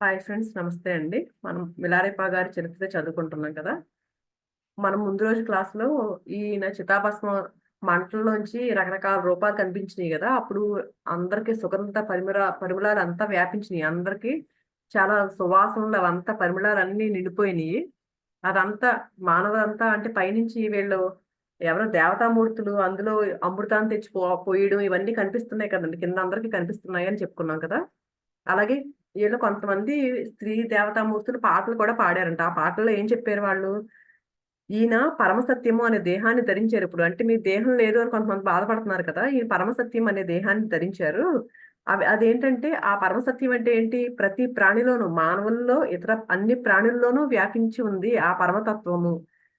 Hi friends నమస్తే అండి. మనం మిలారేపా గారి చరిత్ర చదువుకుంటున్నాం కదా. మనం ముందు రోజు క్లాస్లో ఈయన చితాభస్మ మంటల్లోంచి రకరకాల రూపాలు కనిపించినాయి కదా. అప్పుడు అందరికీ సుగంధ పరిమళ పరిమళాలు అంతా వ్యాపించినాయి. అందరికీ చాలా సువాసనలు అవంతా పరిమళాలు అన్నీ నిండిపోయినాయి. అదంతా మానవులంతా అంటే పైనుంచి వీళ్ళు ఎవరో దేవతామూర్తులు అందులో అమృతాన్ని తెచ్చి పో పోయడం ఇవన్నీ కనిపిస్తున్నాయి కదండి. కింద అందరికీ కనిపిస్తున్నాయి అని చెప్పుకున్నాం కదా. అలాగే వీళ్ళు కొంతమంది స్త్రీ దేవతామూర్తులు పాటలు కూడా పాడారంట. ఆ పాటల్లో ఏం చెప్పారు వాళ్ళు? ఈయన పరమసత్యము అనే దేహాన్ని ధరించారు ఇప్పుడు. అంటే మీ దేహం లేదు అని కొంతమంది బాధపడుతున్నారు కదా ఈ పరమసత్యం అనే దేహాన్ని ధరించారు. అవి అదేంటంటే ఆ పరమసత్యం అంటే ఏంటి? ప్రతి ప్రాణిలోనూ మానవుల్లో ఇతర అన్ని ప్రాణుల్లోనూ వ్యాపించి ఉంది ఆ పరమతత్వము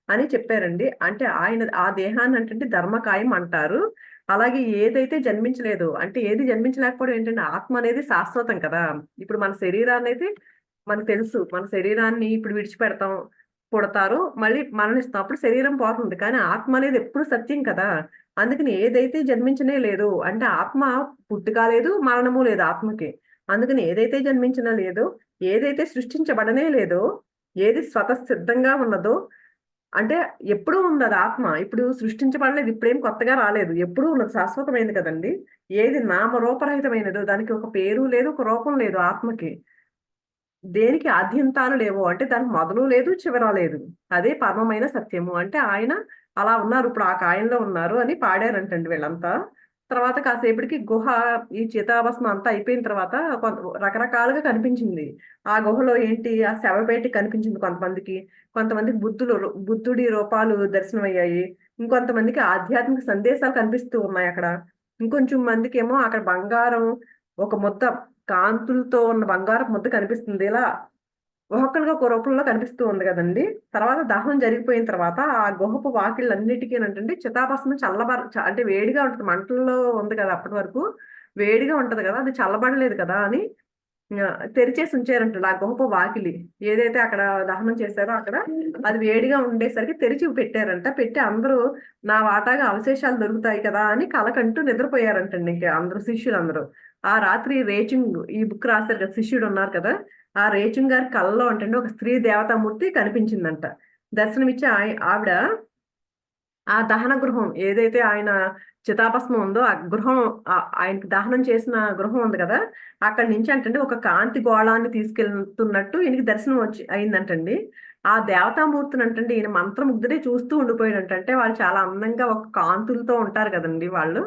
అని చెప్పారండి. అంటే ఆయన ఆ దేహాన్ని అంటే ధర్మకాయం అంటారు. అలాగే ఏదైతే జన్మించలేదు అంటే ఏది జన్మించలేకపోవడం ఏంటంటే ఆత్మ అనేది శాశ్వతం కదా. ఇప్పుడు మన శరీరాన్ని అయితే మనకు తెలుసు మన శరీరాన్ని ఇప్పుడు విడిచిపెడతాం పుడతారు మళ్ళీ మరణిస్తాం అప్పుడు శరీరం పోతుంది. కానీ ఆత్మ అనేది ఎప్పుడు సత్యం కదా. అందుకని ఏదైతే జన్మించనే లేదు అంటే ఆత్మ పుట్టుక లేదు మరణము లేదు ఆత్మకి. అందుకని ఏదైతే జన్మించినా లేదో ఏదైతే సృష్టించబడనే లేదో ఏది స్వతసిద్ధంగా ఉన్నదో అంటే ఎప్పుడూ ఉంది అది ఆత్మ. ఇప్పుడు సృష్టించబడలేదు ఇప్పుడేం కొత్తగా రాలేదు. ఎప్పుడూ ఉన్నది శాశ్వతమైనది కదండి. ఏది నామరూపరహితమైనదో దానికి ఒక పేరు లేదు ఒక రూపం లేదు ఆత్మకి. దేనికి ఆద్యంతాలు లేవు అంటే దానికి మొదలు లేదు చివర లేదు. అదే పరమమైన సత్యము. అంటే ఆయన అలా ఉన్నారు ఇప్పుడు ఆ కాయంలో ఉన్నారు అని పాడారంటండి వీళ్ళంతా. తర్వాత కాసేపటికి గుహ ఈ చితాభస్మ అంతా అయిపోయిన తర్వాత రకరకాలుగా కనిపించింది. ఆ గుహలో ఏంటి? ఆ శవపేటి కనిపించింది కొంతమందికి. కొంతమందికి బుద్ధులు బుద్ధుడి రూపాలు దర్శనమయ్యాయి. ఇంకొంతమందికి ఆధ్యాత్మిక సందేశాలు కనిపిస్తూ ఉన్నాయి అక్కడ. ఇంకొంచెం మందికి ఏమో అక్కడ బంగారం ఒక ముద్ద కాంతులతో ఉన్న బంగారం ముద్ద కనిపిస్తుంది. ఇలా ఒక్కొక్కరిగా ఒక రూపంలో కనిపిస్తూ ఉంది కదండి. తర్వాత దహనం జరిగిపోయిన తర్వాత ఆ గుహపు వాకిళ్ళన్నిటికీ ఏంటంటే చితాభస్మం చల్లబర అంటే వేడిగా ఉంటుంది. మంటల్లో ఉంది కదా అప్పటి వరకు. వేడిగా ఉంటది కదా అది చల్లబడలేదు కదా అని తెరిచేసి ఉంచారంట ఆ గుహపు వాకిలి. ఏదైతే అక్కడ దహనం చేశారో అక్కడ అది వేడిగా ఉండేసరికి తెరిచి పెట్టారంట. పెట్టి అందరూ నా వాటాగా అవశేషాలు దొరుకుతాయి కదా అని కలకంటూ నిద్రపోయారంటండి ఇంకా అందరూ శిష్యులు అందరూ ఆ రాత్రి రేచింగ్ ఈ బుక్ రాశారు కదా శిష్యుడు ఉన్నారు కదా. ఆ రేచింగ్ గారి కళ్ళలో అంటే ఒక స్త్రీ దేవతామూర్తి కనిపించిందంట. దర్శనమిచ్చి ఆవిడ ఆ దహన గృహం ఏదైతే ఆయన చితాభస్మం ఉందో ఆ గృహం ఆయనకి దహనం చేసిన గృహం ఉంది కదా అక్కడి నుంచి అంటే ఒక కాంతి గోళాన్ని తీసుకెళ్తున్నట్టు ఈయనకి దర్శనం వచ్చి అయిందంటండి. ఆ దేవతామూర్తిని అంటే ఈయన మంత్రముగ్ధుడే చూస్తూ ఉండిపోయాడంటే. వాళ్ళు చాలా అందంగా ఒక కాంతులతో ఉంటారు కదండి వాళ్ళు.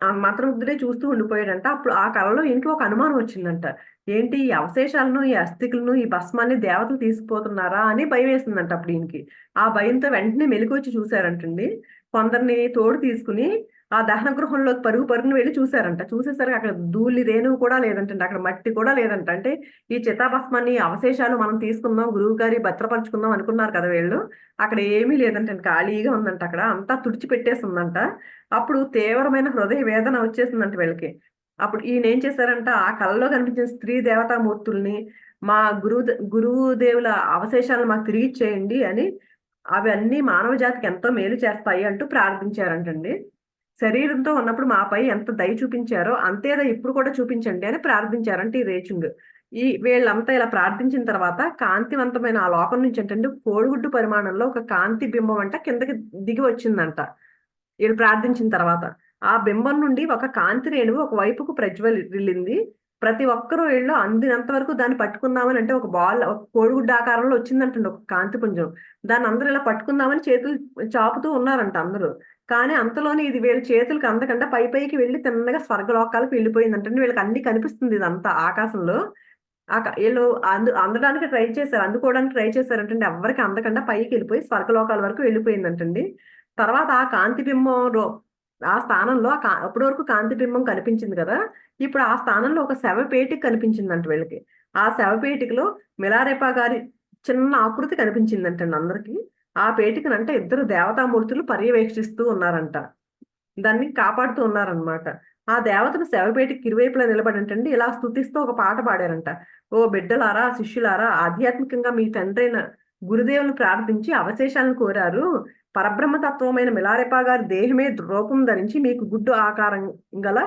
మంత్రముగ్ధుడే చూస్తూ ఉండిపోయాడంట. అప్పుడు ఆ కళలో ఇంట్లో ఒక అనుమానం వచ్చిందంట. ఏంటి ఈ అవశేషాలను ఈ అస్థికులను ఈ భస్మాన్ని దేవతలు తీసుకుపోతున్నారా అని భయం వేసిందంట అప్పుడు ఈయనకి. ఆ భయంతో వెంటనే మెలికొచ్చి చూశారంటండి. కొందరిని తోడు తీసుకుని ఆ దహన గృహంలోకి పరుగు పరుగును వెళ్ళి చూశారంట. చూసేసరికి అక్కడ ధూళి రేణువు కూడా లేదంటండి. అక్కడ మట్టి కూడా లేదంట. అంటే ఈ చితాభస్మాన్ని అవశేషాలు మనం తీసుకుందాం గురువు గారి భద్రపరుచుకుందాం అనుకున్నారు కదా వీళ్ళు. అక్కడ ఏమీ లేదంటే ఖాళీగా ఉందంట అక్కడ. అంతా తుడిచిపెట్టేసిందంట అప్పుడు తీవ్రమైన హృదయ వేదన వచ్చేసిందంట వీళ్ళకి. అప్పుడు ఈయన ఏం చేశారంట? ఆ కళలో కనిపించిన స్త్రీ దేవతామూర్తుల్ని మా గురువు గురువు దేవుల అవశేషాలను మాకు తిరిగి ఇచ్చేయండి అని అవి అన్ని మానవ జాతికి ఎంతో మేలు చేస్తాయి అంటూ ప్రార్థించారంటండి. శరీరంతో ఉన్నప్పుడు మాపై ఎంత దయ చూపించారో అంతేదా ఇప్పుడు కూడా చూపించండి అని ప్రార్థించారంటే ఈ రేచింగ్. ఈ వీళ్ళంతా ఇలా ప్రార్థించిన తర్వాత కాంతివంతమైన ఆ లోకం నుంచి ఏంటంటే కోడిగుడ్డు పరిమాణంలో ఒక కాంతి బింబం అంట కిందకి దిగి వచ్చిందంట. వీళ్ళు ప్రార్థించిన తర్వాత ఆ బింబం నుండి ఒక కాంతి రేణువు ఒక వైపుకు ప్రజ్వలిల్లింది ప్రతి ఒక్కరూ వీళ్ళు అందినంత వరకు దాన్ని పట్టుకుందామని అంటే ఒక బాల్ ఒక కోడిగుడ్డ ఆకారంలో వచ్చిందంటండి ఒక కాంతి పుంజం. దాన్ని అందరూ ఇలా పట్టుకుందామని చేతులు చాపుతూ ఉన్నారంట అందరూ. కానీ అంతలోనే ఇది వీళ్ళ చేతులకు అందకుండా పై పైకి వెళ్ళి తిన్నగా స్వర్గలోకాలకు వెళ్ళిపోయిందంటే వీళ్ళకి అన్ని కనిపిస్తుంది ఇదంతా ఆకాశంలో. వీళ్ళు అందు అందడానికి ట్రై చేశారు అందుకోవడానికి ట్రై చేశారంటే ఎవరికి అందకుండా పైకి వెళ్ళిపోయి స్వర్గలోకాల వరకు వెళ్ళిపోయిందంటండి. తర్వాత ఆ కాంతి బింబం ఆ స్థానంలో అప్పటి వరకు కాంతి బింబం కనిపించింది కదా ఇప్పుడు ఆ స్థానంలో ఒక శవపేటిక కనిపించిందంట వీళ్ళకి. ఆ శవపేటికలో మిలారేపా గారి చిన్న ఆకృతి కనిపించిందంటండి అందరికి. ఆ పేటికనంట ఇద్దరు దేవతామూర్తులు పర్యవేక్షిస్తూ ఉన్నారంట. దాన్ని కాపాడుతూ ఉన్నారనమాట ఆ దేవతను శవపేటికి ఇరువైపులా నిలబడంటండి ఇలా స్థుతిస్తూ ఒక పాట పాడారంట. ఓ బిడ్డలారా శిష్యులారా ఆధ్యాత్మికంగా మీ తండ్రైన గురుదేవుని ప్రార్థించి అవశేషాలను కోరారు. పరబ్రహ్మతత్వమైన మిలారెపా గారి దేహమే రూపం ధరించి మీకు గుడ్డు ఆకారం గల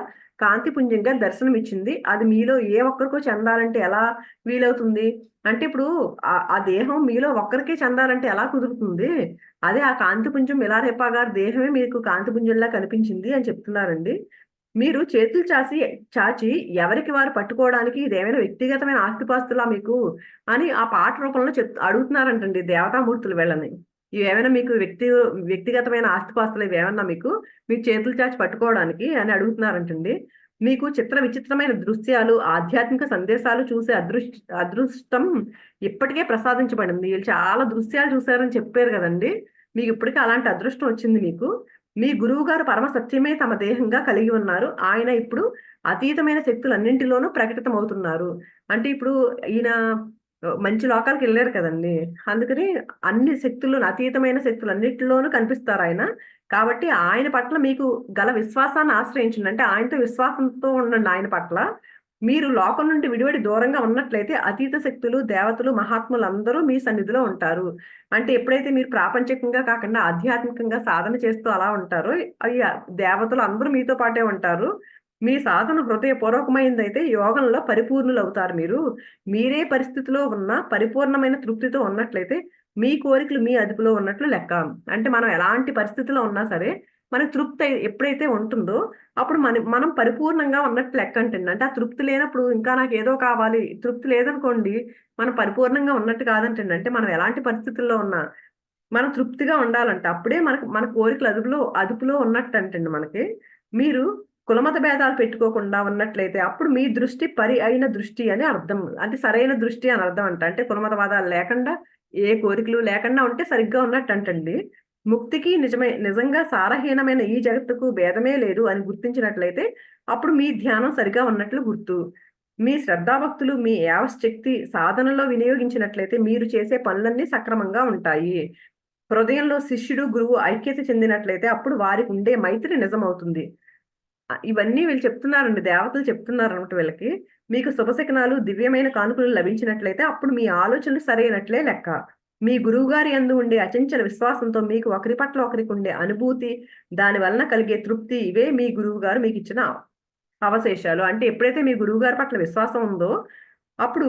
కాంతిపుంజంగా దర్శనమిచ్చింది. అది మీలో ఏ ఒక్కరికో చెందాలంటే ఎలా వీలవుతుంది? అంటే ఇప్పుడు ఆ దేహం మీలో ఒక్కరికే చెందాలంటే ఎలా కుదురుతుంది? అదే ఆ కాంతిపుంజం మిలారెపా గారి దేహమే మీకు కాంతిపుంజంలా కనిపించింది అని చెప్తున్నారండి. మీరు చేతులు చాచి చాచి ఎవరికి వారు పట్టుకోవడానికి ఇదేమైనా వ్యక్తిగతమైన ఆస్తిపాస్తులా మీకు అని ఆ పాట రూపంలో చెప్ అడుగుతున్నారంటండి దేవతామూర్తులు వెళ్ళని. ఏమైనా మీకు వ్యక్తి వ్యక్తిగతమైన ఆస్తిపాస్తులు ఏమైనా మీకు మీ చేతులు చాచి పట్టుకోవడానికి అని అడుగుతున్నారంటండి. మీకు చిత్ర విచిత్రమైన దృశ్యాలు ఆధ్యాత్మిక సందేశాలు చూసే అదృష్ట అదృష్టం ఇప్పటికే ప్రసాదించబడింది. వీళ్ళు చాలా దృశ్యాలు చూశారని చెప్పారు కదండి. మీకు ఇప్పటికే అలాంటి అదృష్టం వచ్చింది మీకు. మీ గురువు గారు పరమ సత్యమే తమ దేహంగా కలిగి ఉన్నారు. ఆయన ఇప్పుడు అతీతమైన శక్తులన్నింటిలోనూ ప్రకటితమవుతున్నారు. అంటే ఇప్పుడు ఈయన మంచి లోకాలకు వెళ్ళారు కదండి. అందుకని అన్ని శక్తులు అతీతమైన శక్తులు అన్నిటిలోనూ కనిపిస్తారు ఆయన. కాబట్టి ఆయన పట్ల మీకు గల విశ్వాసాన్ని ఆశ్రయించండి. అంటే ఆయనతో విశ్వాసంతో ఉండండి ఆయన పట్ల. మీరు లోకం నుండి విడివడి దూరంగా ఉన్నట్లయితే అతీత శక్తులు దేవతలు మహాత్ములు అందరూ మీ సన్నిధిలో ఉంటారు. అంటే ఎప్పుడైతే మీరు ప్రాపంచికంగా కాకుండా ఆధ్యాత్మికంగా సాధన చేస్తూ అలా ఉంటారో అవి దేవతలు అందరూ మీతో పాటే ఉంటారు. మీ సాధన హృదయపూర్వకమైందైతే యోగంలో పరిపూర్ణులు అవుతారు మీరు. మీరే పరిస్థితిలో ఉన్న పరిపూర్ణమైన తృప్తితో ఉన్నట్లయితే మీ కోరికలు మీ అదుపులో ఉన్నట్లు లెక్క. అంటే మనం ఎలాంటి పరిస్థితిలో ఉన్నా సరే మనకి తృప్తి ఎప్పుడైతే ఉంటుందో అప్పుడు మన మనం పరిపూర్ణంగా ఉన్నట్టు లెక్క అంటుంది. అంటే ఆ తృప్తి లేనప్పుడు ఇంకా నాకు ఏదో కావాలి తృప్తి లేదనుకోండి మనం పరిపూర్ణంగా ఉన్నట్టు కాదంటండి అంటే మనం ఎలాంటి పరిస్థితుల్లో ఉన్నా మనం తృప్తిగా ఉండాలంట అప్పుడే మనకు మన కోరికలు అదుపులో అదుపులో ఉన్నట్టు అంటండి మనకి. మీరు కులమత భేదాలు పెట్టుకోకుండా ఉన్నట్లయితే అప్పుడు మీ దృష్టి పరి అయిన దృష్టి అని అర్థం. అంటే సరైన దృష్టి అని అర్థం అంట. అంటే కులమతవాదాలు లేకుండా ఏ కోరికలు లేకుండా ఉంటే సరిగ్గా ఉన్నట్టు అంటండి. ముక్తికి నిజమే నిజంగా సారహీనమైన ఈ జగత్తుకు భేదమే లేదు అని గుర్తించినట్లయితే అప్పుడు మీ ధ్యానం సరిగా ఉన్నట్లు గుర్తు. మీ శ్రద్ధాభక్తులు మీ యావశక్తి సాధనలో వినియోగించినట్లయితే మీరు చేసే పనులన్నీ సక్రమంగా ఉంటాయి. హృదయంలో శిష్యుడు గురువు ఐక్యత చెందినట్లయితే అప్పుడు వారికి ఉండే మైత్రి నిజమవుతుంది. ఇవన్నీ వీళ్ళు చెప్తున్నారండి దేవతలు చెప్తున్నారు అనమాట వీళ్ళకి. మీకు శుభశకనాలు దివ్యమైన కానుకలు లభించినట్లయితే అప్పుడు మీ ఆలోచనలు సరైనట్లే లెక్క. మీ గురువుగారి యందు ఉండే అచంచల విశ్వాసంతో మీకు ఒకరి పట్ల ఒకరికి ఉండే అనుభూతి దాని వలన కలిగే తృప్తి ఇవే మీ గురువు గారు మీకు ఇచ్చిన అవశేషాలు. అంటే ఎప్పుడైతే మీ గురువు గారి పట్ల విశ్వాసం ఉందో అప్పుడు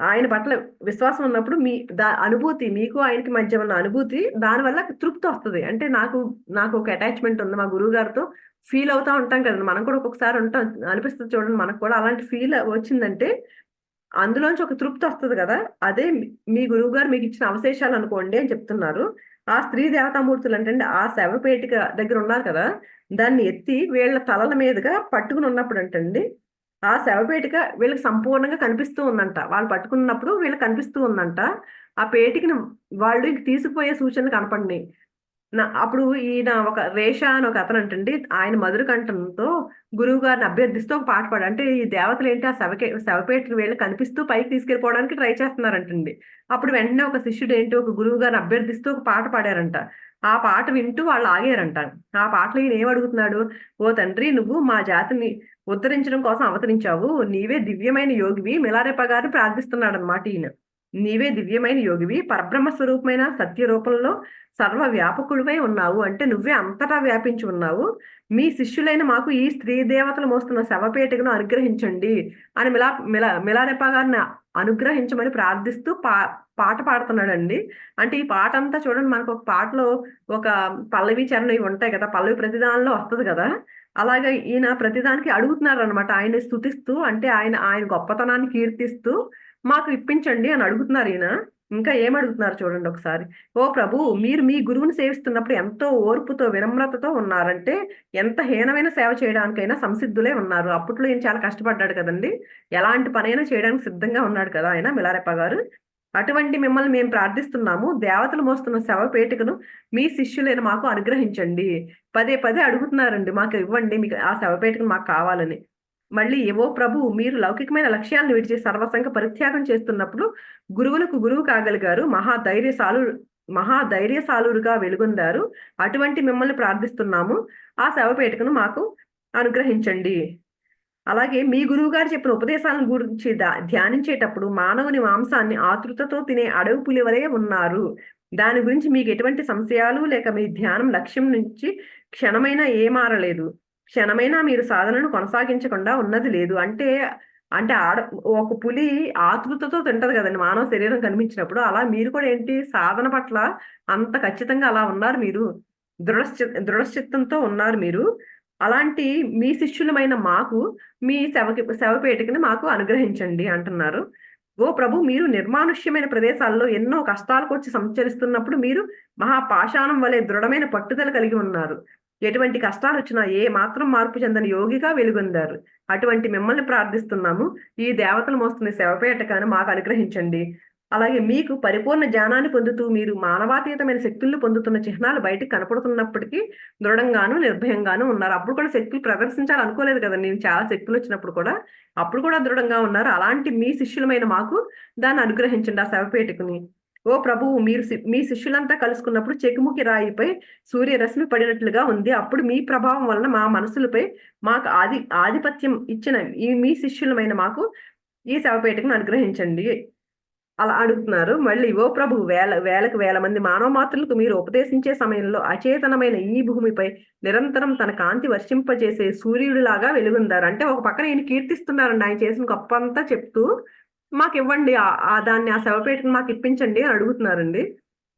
ఆయన పట్ల విశ్వాసం ఉన్నప్పుడు మీ దా అనుభూతి మీకు ఆయనకి మధ్య ఉన్న అనుభూతి దానివల్ల తృప్తి వస్తుంది. అంటే నాకు నాకు ఒక అటాచ్మెంట్ ఉంది మా గురువు గారితో ఫీల్ అవుతా ఉంటాం కదండి. మనం కూడా ఒక్కొక్కసారి ఉంటాం. అనిపిస్తుంది చూడండి మనకు కూడా అలాంటి ఫీల్ వచ్చిందంటే అందులోంచి ఒక తృప్తి వస్తుంది కదా. అదే మీ- గురువు గారు మీకు ఇచ్చిన అవశేషాలు అనుకోండి అని చెప్తున్నారు. ఆ స్త్రీ దేవతామూర్తులు అంటే ఆ శవపేటిక దగ్గర ఉన్నారు కదా దాన్ని ఎత్తి వీళ్ళ తలల మీదుగా పట్టుకుని ఉన్నప్పుడు అంటండి ఆ శవపేటిక వీళ్ళకి సంపూర్ణంగా కనిపిస్తూ ఉందంట. వాళ్ళు పట్టుకున్నప్పుడు వీళ్ళకి కనిపిస్తూ ఉందంట. ఆ పేటికను వాళ్ళు తీసుకుపోయే సూచనలు కనపడినాయి. నా అప్పుడు ఈయన ఒక రేష అని ఒక అతను అంటండి ఆయన మధుర కంఠంతో గురువు గారిని అభ్యర్థిస్తూ ఒక పాట పాడు అంటే ఈ దేవతలు ఏంటి ఆ శవకే శవపేటను వీళ్ళు కనిపిస్తూ పైకి తీసుకెళ్ళిపోవడానికి ట్రై చేస్తున్నారంటండి. అప్పుడు వెంటనే ఒక శిష్యుడు ఏంటి ఒక గురువు గారిని అభ్యర్థిస్తూ ఒక పాట పాడారంట. ఆ పాట వింటూ వాళ్ళు ఆగారంట ఆ పాటలో ఈయన ఏమడుగుతున్నాడు? అడుగుతున్నాడు ఓ తండ్రి నువ్వు మా జాతిని ఉద్ధరించడం కోసం అవతరించావు. నీవే దివ్యమైన యోగివి. మిలారెప్ప గారు ప్రార్థిస్తున్నాడు అనమాట ఈయన. నీవే దివ్యమైన యోగివి. పరబ్రహ్మ స్వరూపమైన సత్య రూపంలో సర్వ వ్యాపకుడివై ఉన్నావు. అంటే నువ్వే అంతటా వ్యాపించి ఉన్నావు. మీ శిష్యులైన మాకు ఈ స్త్రీ దేవతలు మోస్తున్న శవపేటకును అనుగ్రహించండి. అని మిలా మిలా మిలారెప్ప గారిని అనుగ్రహించమని ప్రార్థిస్తూ పా పాట పాడుతున్నాడండి. అంటే ఈ పాట అంతా చూడండి మనకు ఒక పాటలో ఒక పల్లవి చరణం ఇవి ఉంటాయి కదా పల్లవి ప్రతిదానిలో వస్తుంది కదా. అలాగే ఈయన ప్రతిదానికి అడుగుతున్నారు అనమాట ఆయన స్థుతిస్తూ అంటే ఆయన ఆయన గొప్పతనాన్ని కీర్తిస్తూ మాకు ఇప్పించండి అని అడుగుతున్నారు ఈయన. ఇంకా ఏమడుగుతున్నారు అడుగుతున్నారు చూడండి ఒకసారి. ఓ ప్రభు మీరు మీ గురువుని సేవిస్తున్నప్పుడు ఎంతో ఓర్పుతో వినమ్రతతో ఉన్నారంటే ఎంత హీనమైన సేవ చేయడానికైనా సంసిద్ధులే ఉన్నారు. అప్పట్లో ఈయన చాలా కష్టపడ్డాడు కదండి. ఎలాంటి పనైనా చేయడానికి సిద్ధంగా ఉన్నాడు కదా ఆయన మిలారెప్ప గారు. అటువంటి మిమ్మల్ని మేము ప్రార్థిస్తున్నాము. దేవతలు మోస్తున్న శవపేటికను మీ శిష్యులైన మాకు అనుగ్రహించండి. పదే పదే అడుగుతున్నారండి మాకు ఇవ్వండి మీకు ఆ శవపేటికను మాకు కావాలని. మళ్ళీ ఏవో ప్రభు మీరు లౌకికమైన లక్ష్యాలను విడిచి సర్వసంగ పరిత్యాగం చేస్తున్నప్పుడు గురువులకు గురువు కాగలిగారు. మహా ధైర్యశాలు మహా ధైర్యశాలురుగా వెలుగొందారు. అటువంటి మిమ్మల్ని ప్రార్థిస్తున్నాము. ఆ శవపేటకును మాకు అనుగ్రహించండి. అలాగే మీ గురువు గారు చెప్పిన ఉపదేశాలను గురించి ధ్యానించేటప్పుడు మానవుని మాంసాన్ని ఆతృతతో తినే అడవి పులివలే ఉన్నారు. దాని గురించి మీకు ఎటువంటి సంశయాలు లేక మీ ధ్యానం లక్ష్యం నుంచి క్షణమైనా ఏ మారలేదు క్షణమైనా మీరు సాధనను కొనసాగించకుండా ఉన్నది లేదు. అంటే అంటే ఆడ ఒక పులి ఆతృతతో తింటది కదండి మానవ శరీరం కనిపించినప్పుడు. అలా మీరు కూడా ఏంటి సాధన పట్ల అంత ఖచ్చితంగా అలా ఉన్నారు మీరు. దృఢ దృఢచిత్తంతో ఉన్నారు మీరు. అలాంటి మీ శిష్యులమైన మాకు మీ శవకి శవపేటికని మాకు అనుగ్రహించండి అంటున్నారు. ఓ ప్రభు మీరు నిర్మానుష్యమైన ప్రదేశాల్లో ఎన్నో కష్టాలకు వచ్చి సంచరిస్తున్నప్పుడు మీరు మహాపాషాణం వలె దృఢమైన పట్టుదల కలిగి ఉన్నారు. ఎటువంటి కష్టాలు వచ్చినా ఏ మాత్రం మార్పు చెందని యోగిగా వెలుగొందారు. అటువంటి మిమ్మల్ని ప్రార్థిస్తున్నాము. ఈ దేవతలు మోస్తున్న శవపేటకాను మాకు అనుగ్రహించండి. అలాగే మీకు పరిపూర్ణ జ్ఞానాన్ని పొందుతూ మీరు మానవాతీతమైన శక్తులను పొందుతున్న చిహ్నాలు బయటకు కనపడుతున్నప్పటికీ దృఢంగాను నిర్భయంగాను ఉన్నారు. అప్పుడు కూడా శక్తులు ప్రదర్శించాలి అనుకోలేదు కదా. నేను చాలా శక్తులు వచ్చినప్పుడు కూడా అప్పుడు కూడా దృఢంగా ఉన్నారు. అలాంటి మీ శిష్యులమైన మాకు దాన్ని అనుగ్రహించండి ఆ శవపేటకుని ఓ ప్రభువు మీరు మీ శిష్యులంతా కలుసుకున్నప్పుడు చెకుముకి రాయిపై సూర్యరశ్మి పడినట్లుగా ఉంది. అప్పుడు మీ ప్రభావం వలన మా మనసులపై మాకు ఆది ఆధిపత్యం ఇచ్చిన ఈ మీ శిష్యులమైన మాకు ఈ శవపేటకును అనుగ్రహించండి. అలా అడుగుతున్నారు. మళ్ళీ ఓ ప్రభు వేల వేలకు వేల మంది మానవ మాతృలకు మీరు ఉపదేశించే సమయంలో అచేతనమైన ఈ భూమిపై నిరంతరం తన కాంతి వర్షింపజేసే సూర్యుడిలాగా వెలుగుందారు. అంటే ఒక పక్కన ఈయన కీర్తిస్తున్నారండి. ఆయన చేసిన గొప్ప అంతా చెప్తూ మాకు ఇవ్వండి ఆ దాన్ని ఆ శవపేటను మాకు ఇప్పించండి అని అడుగుతున్నారండి.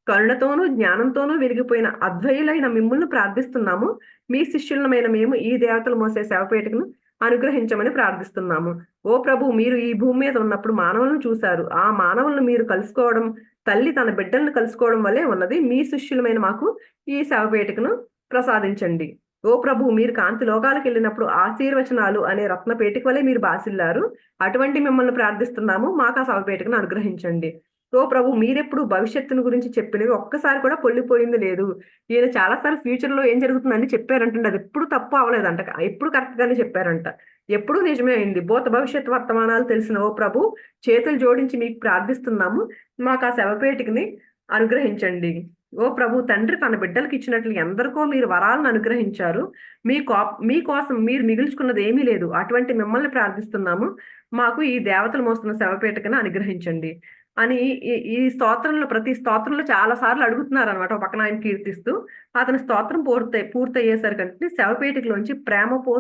కరుణతోనూ జ్ఞానంతోనూ విరిగిపోయిన అద్వయులైన మిమ్మల్ని ప్రార్థిస్తున్నాము. మీ శిష్యులమైన మేము ఈ దేవతలు మోసే శవపేటకును అనుగ్రహించమని ప్రార్థిస్తున్నాము. ఓ ప్రభు మీరు ఈ భూమి మీద ఉన్నప్పుడు మానవులను చూశారు. ఆ మానవులను మీరు కలుసుకోవడం తల్లి తన బిడ్డలను కలుసుకోవడం వల్లే ఉన్నది. మీ శిష్యులమైన మాకు ఈ శవపేటకును ప్రసాదించండి. ఓ ప్రభు మీరు కాంతి లోకాలకు వెళ్ళినప్పుడు ఆశీర్వచనాలు అనే రత్నపేటిక వలె మీరు బాసిల్లారు. అటువంటి మిమ్మల్ని ప్రార్థిస్తున్నాము. మాకు ఆ శవపేటకును అనుగ్రహించండి. ఓ ప్రభు మీరెప్పుడు భవిష్యత్తును గురించి చెప్పినవి ఒక్కసారి కూడా పొల్లిపోయింది లేదు. ఈయన చాలాసార్లు ఫ్యూచర్లో ఏం జరుగుతుందని చెప్పారంటే అది ఎప్పుడు తప్పు అవ్వలేదంట. ఎప్పుడు కరెక్ట్ గానే చెప్పారంట. ఎప్పుడు నిజమే అయింది. భూత భవిష్యత్ వర్తమానాలు తెలిసిన ఓ ప్రభు చేతులు జోడించి మీకు ప్రార్థిస్తున్నాము. మాకు ఆ శవపేటికని అనుగ్రహించండి. ఓ ప్రభు తండ్రి తన బిడ్డలకు ఇచ్చినట్లు ఎందరికో మీరు వరాలను అనుగ్రహించారు. మీ కో మీకోసం మీరు మిగుల్చుకున్నది ఏమీ లేదు. అటువంటి మిమ్మల్ని ప్రార్థిస్తున్నాము. మాకు ఈ దేవతలు మోస్తున్న శవపేటకను అనుగ్రహించండి. అని ఈ స్తోత్రంలో ప్రతి స్తోత్రంలో చాలా సార్లు అడుగుతున్నారు అనమాట ఒక పక్కన ఆయన కీర్తిస్తూ. అతని స్తోత్రం పూర్తి పూర్తయ్యేసరికంటే శవపేటికలోంచి ప్రేమ పో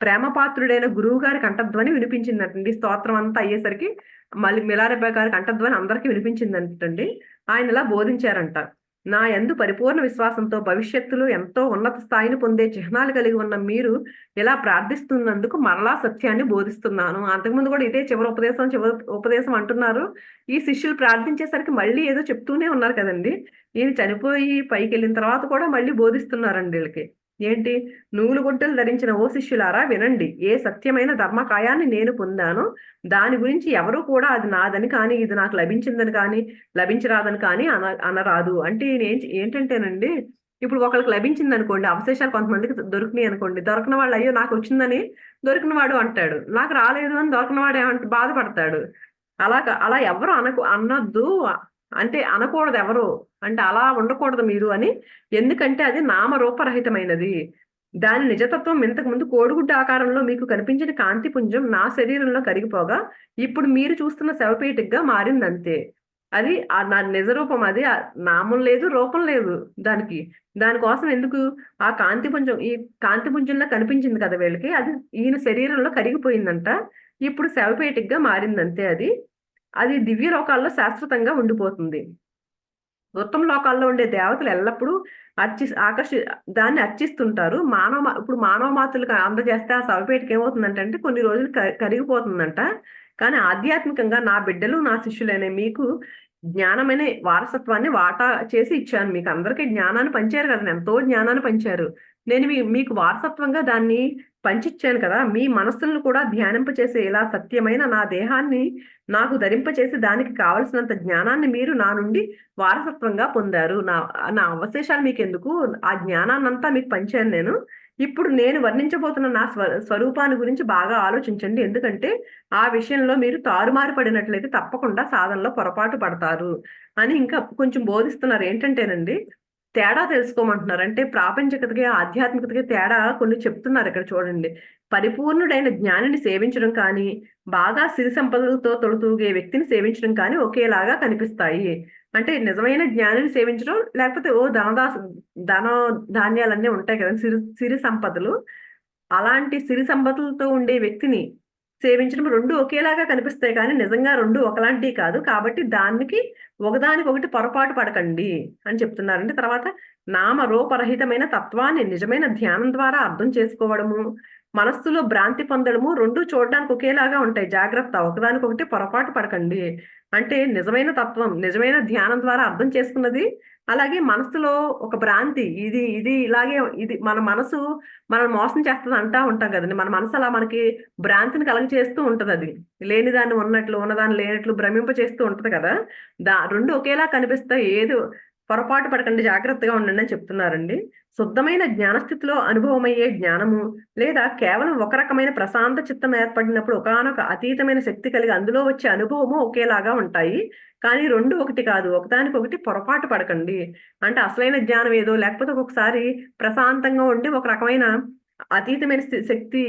ప్రేమపాత్రుడైన గురువు గారి కంఠధ్వని వినిపించిందంటండి. స్తోత్రం అంతా అయ్యేసరికి మళ్ళీ మిలారెబ్బ గారి కంఠధ్వని అందరికీ వినిపించిందంటండి. ఆయన ఇలా బోధించారంట. నా ఎందు పరిపూర్ణ విశ్వాసంతో భవిష్యత్తులో ఎంతో ఉన్నత స్థాయిని పొందే చిహ్నాలు కలిగి ఉన్న మీరు ఇలా ప్రార్థిస్తున్నందుకు మరలా సత్యాన్ని బోధిస్తున్నాను. అంతకుముందు కూడా ఇదే చివరి ఉపదేశం చివరి ఉపదేశం అంటున్నారు. ఈ శిష్యులు ప్రార్థించేసరికి మళ్ళీ ఏదో చెప్తూనే ఉన్నారు కదండి. ఈయన చనిపోయి పైకి వెళ్ళిన తర్వాత కూడా మళ్ళీ బోధిస్తున్నారండి వీళ్ళకి. ఏంటి? నూలు గుడ్డలు ధరించిన ఓ శిష్యులారా వినండి. ఏ సత్యమైన ధర్మకాయాన్ని నేను పొందాను దాని గురించి ఎవరు కూడా అది నాదని కానీ ఇది నాకు లభించిందని కానీ లభించరాదని కానీ అన అనరాదు. అంటే ఏంటంటేనండి ఇప్పుడు ఒకరికి లభించింది అనుకోండి అవశేషాలు కొంతమందికి దొరికినాయి అనుకోండి దొరికిన వాళ్ళు అయ్యో నాకు వచ్చిందని దొరికిన వాడు అంటాడు. నాకు రాలేదు అని దొరికిన వాడు ఏమంటే బాధపడతాడు. అలా అలా ఎవరు అనకు అనొద్దు. అంటే అనకూడదు ఎవరు. అంటే అలా ఉండకూడదు మీరు అని. ఎందుకంటే అది నామరూపరహితమైనది. దాని నిజతత్వం ఇంతకు ముందు కోడిగుడ్డ ఆకారంలో మీకు కనిపించిన కాంతి పుంజం నా శరీరంలో కరిగిపోగా ఇప్పుడు మీరు చూస్తున్న శవపేటిగ్గా మారింది అంతే అది నా నిజ రూపం అది నామం లేదు రూపం లేదు దానికి. దానికోసం ఎందుకు? ఆ కాంతి పుంజం ఈ కాంతి పుంజంలో కనిపించింది కదా వీళ్ళకి. అది ఈయన శరీరంలో కరిగిపోయిందంట. ఇప్పుడు శవపేటిగ్గా మారిందంతే అది. అది దివ్య లోకాల్లో శాశ్వతంగా ఉండిపోతుంది. ఉత్తమ లోకాల్లో ఉండే దేవతలు ఎల్లప్పుడూ అర్చి ఆకర్షి దాన్ని అర్చిస్తుంటారు. మానవ ఇప్పుడు మానవ మాతృలకు అందజేస్తే ఆ సభపేటికి ఏమవుతుందంటే అంటే కొన్ని రోజులు కరిగిపోతుందంట. కానీ ఆధ్యాత్మికంగా నా బిడ్డలు నా శిష్యులనే మీకు జ్ఞానమైన వారసత్వాన్ని వాటా చేసి ఇచ్చాను. మీకు అందరికీ జ్ఞానాన్ని పంచారు కదా ఎంతో జ్ఞానాన్ని పంచారు. నేను మీకు వారసత్వంగా దాన్ని పంచిచ్చాను కదా. మీ మనస్సులను కూడా ధ్యానింపచేసే ఇలా సత్యమైన నా దేహాన్ని నాకు ధరింపచేసి దానికి కావలసినంత జ్ఞానాన్ని మీరు నా నుండి వారసత్వంగా పొందారు. నా నా అవశేషాలు మీకు ఎందుకు ఆ జ్ఞానాన్నంతా మీకు పంచాను నేను. ఇప్పుడు నేను వర్ణించబోతున్న నా స్వ స్వరూపాన్ని గురించి బాగా ఆలోచించండి. ఎందుకంటే ఆ విషయంలో మీరు తారుమారు పడినట్లయితే తప్పకుండా సాధనలో పొరపాటు పడతారు అని ఇంకా కొంచెం బోధిస్తున్నారు. ఏంటంటేనండి తేడా తెలుసుకోమంటున్నారు. అంటే ప్రాపంచికతకి ఆధ్యాత్మికతకి తేడా కొన్ని చెప్తున్నారు ఇక్కడ చూడండి. పరిపూర్ణుడైన జ్ఞానిని సేవించడం కానీ బాగా సిరి సంపదలతో తొడుతూగే వ్యక్తిని సేవించడం కానీ ఒకేలాగా కనిపిస్తాయి. అంటే నిజమైన జ్ఞానిని సేవించడం లేకపోతే ఓ ధనదాస ధన ధాన్యాలన్నీ ఉంటాయి కదా సిరి సిరి సంపదలు. అలాంటి సిరి సంపదలతో ఉండే వ్యక్తిని సేవించడం రెండు ఒకేలాగా కనిపిస్తాయి కానీ నిజంగా రెండు ఒకలాంటివి కాదు. కాబట్టి దానికి ఒకదానికి ఒకటి పొరపాటు పడకండి అని చెప్తున్నారండి. తర్వాత నామ రూపరహితమైన తత్వాన్ని నిజమైన ధ్యానం ద్వారా అర్థం చేసుకోవడము మనస్సులో భ్రాంతి పొందడము రెండు చూడడానికి ఒకేలాగా ఉంటాయి. జాగ్రత్త ఒకదానికొకటి పొరపాటు పడకండి. అంటే నిజమైన తత్వం నిజమైన ధ్యానం ద్వారా అర్థం చేసుకున్నది. అలాగే మనసులో ఒక భ్రాంతి ఇది ఇది ఇలాగే ఇది మన మనసు మనం మోసం చేస్తుంది అంటా ఉంటాం కదండి. మన మనసు అలా మనకి భ్రాంతిని కలగ చేస్తూ ఉంటుంది అది లేని దాన్ని ఉన్నట్లు ఉన్నదాన్ని లేనట్లు భ్రమింప చేస్తూ ఉంటుంది కదా. దా రెండు ఒకేలా కనిపిస్తాయి. ఏది పొరపాటు పడకండి జాగ్రత్తగా ఉండండి అని చెప్తున్నారండి. శుద్ధమైన జ్ఞానస్థితిలో అనుభవమయ్యే జ్ఞానము లేదా కేవలం ఒక రకమైన ప్రశాంత చిత్తం ఏర్పడినప్పుడు ఒకనొక అతీతమైన శక్తి కలిగి అందులో వచ్చే అనుభవము ఒకేలాగా ఉంటాయి. కానీ రెండు ఒకటి కాదు ఒకదానికొకటి పొరపాటు పడకండి. అంటే అసలైన జ్ఞానం ఏదో లేకపోతే ఒక్కొక్కసారి ప్రశాంతంగా ఉండి ఒక రకమైన అతీతమైన శక్తి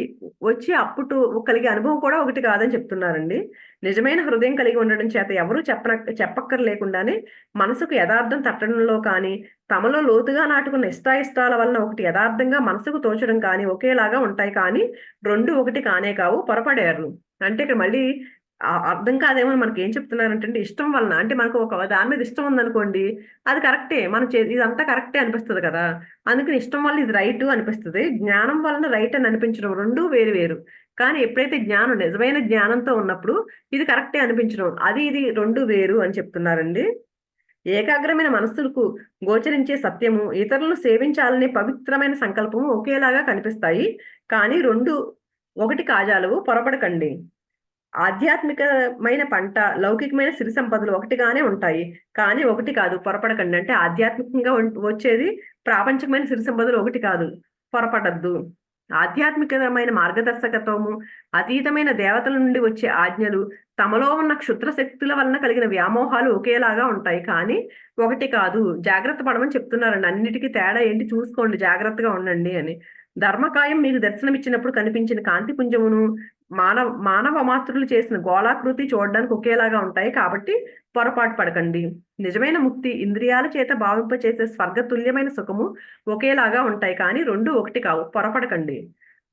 వచ్చి అప్పుడు కలిగే అనుభవం కూడా ఒకటి కాదని చెప్తున్నారండి. నిజమైన హృదయం కలిగి ఉండడం చేత ఎవరు చెప్పన చెప్పక్కర్లేకుండానే మనసుకు యథార్థం తట్టడంలో కానీ తమలో లోతుగా నాటుకున్న ఇష్టాయిష్టాల వలన ఒకటి యథార్థంగా మనసుకు తోచడం కానీ ఒకేలాగా ఉంటాయి కానీ రెండు ఒకటి కానే కావు పొరపడారు. అంటే ఇక్కడ మళ్ళీ అర్థం కాదేమో మనకి ఏం చెప్తున్నారంటే ఇష్టం వలన అంటే మనకు ఒక దాని మీద ఇష్టం ఉందనుకోండి అది కరెక్టే. మనం ఇదంతా కరెక్టే అనిపిస్తుంది కదా. అందుకని ఇష్టం వల్ల ఇది రైట్ అనిపిస్తుంది. జ్ఞానం వలన రైట్ అని అనిపించడం రెండు వేరు వేరు. కానీ ఎప్పుడైతే జ్ఞానం నిజమైన జ్ఞానంతో ఉన్నప్పుడు ఇది కరెక్టే అనిపించడం అది ఇది రెండు వేరు అని చెప్తున్నారండి. ఏకాగ్రమైన మనస్సులకు గోచరించే సత్యము ఇతరులను సేవించాలనే పవిత్రమైన సంకల్పము ఒకేలాగా కనిపిస్తాయి. కానీ రెండు ఒకటి కాజాలవు పొరపడకండి. ఆధ్యాత్మికమైన పంట లౌకికమైన సిరి సంపదలు ఒకటిగానే ఉంటాయి. కానీ ఒకటి కాదు పొరపడకండి. అంటే ఆధ్యాత్మికంగా వచ్చేది ప్రాపంచికమైన సిరి సంపదలు ఒకటి కాదు. పొరపడద్దు. ఆధ్యాత్మికమైన మార్గదర్శకత్వము అతీతమైన దేవతల నుండి వచ్చే ఆజ్ఞలు తమలో ఉన్న క్షుద్ర శక్తుల వలన కలిగిన వ్యామోహాలు ఒకేలాగా ఉంటాయి. కానీ ఒకటి కాదు జాగ్రత్త పడమని చెప్తున్నారండి. అన్నిటికీ తేడా ఏంటి? చూసుకోండి. జాగ్రత్తగా ఉండండి అని. ధర్మకాయం మీకు దర్శనమిచ్చినప్పుడు కనిపించిన కాంతి పుంజమును మానవ మానవ మాతృలు చేసిన గోళాకృతి చూడడానికి ఒకేలాగా ఉంటాయి. కాబట్టి పొరపాటు పడకండి. నిజమైన ముక్తి ఇంద్రియాల చేత భావింపచేసే స్వర్గతుల్యమైన సుఖము ఒకేలాగా ఉంటాయి. కానీ రెండు ఒకటి కావు. పొరపడకండి.